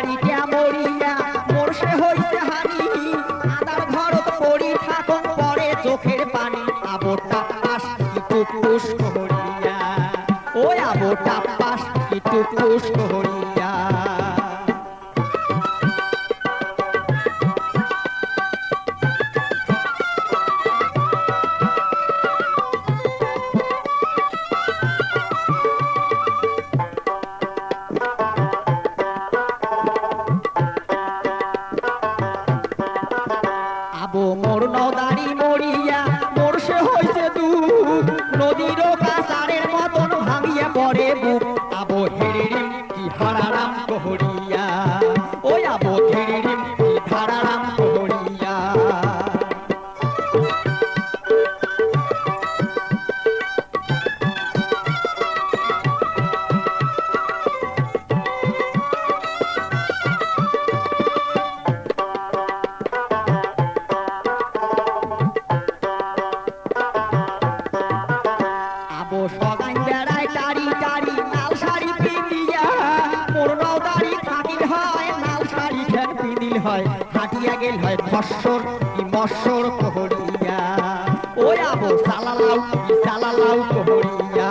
বাড়িটা মরিয়া, মোরসে হইতে হানি। আদার ঘর পড়ি পানি, আবরটা পাশ টুকুস হরিয়া ও আবরটা পাশ টুকুস হরিয়া বুক হয় হাটিয়া গেল হয় ফসর কি মসর কহরিয়া। ওই আবো সালালাউ কি সালালাউ কহরিয়া।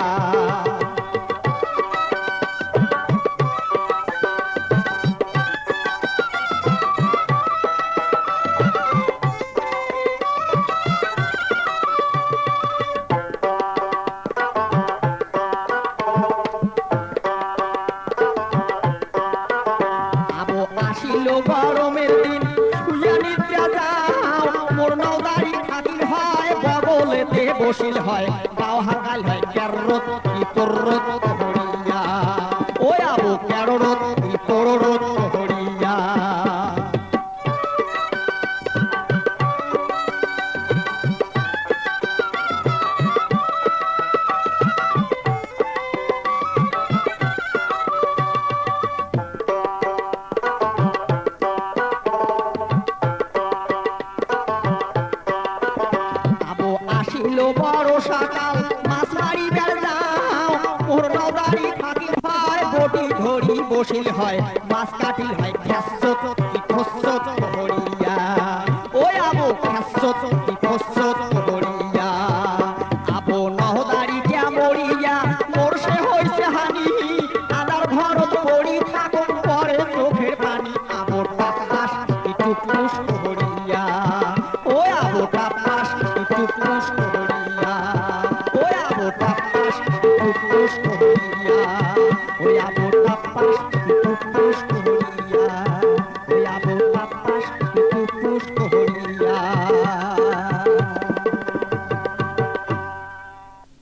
আবো বসিল হয় বাও হাকাল হয় ক্যাররত কি তোররত? সকাল মাছ মারি বেড় যাও। মোর নদারি থাকিল হয়, বটি ধরি বসিল হয়। মাছ কাটিল হয়, খ্যাসত কি খসত হরিয়া ওই আবো খ্যাসত কি খসত হরিয়া আবো নহদারি কে মরিয়া, মোর সে হইছে হানি। আদার ভরত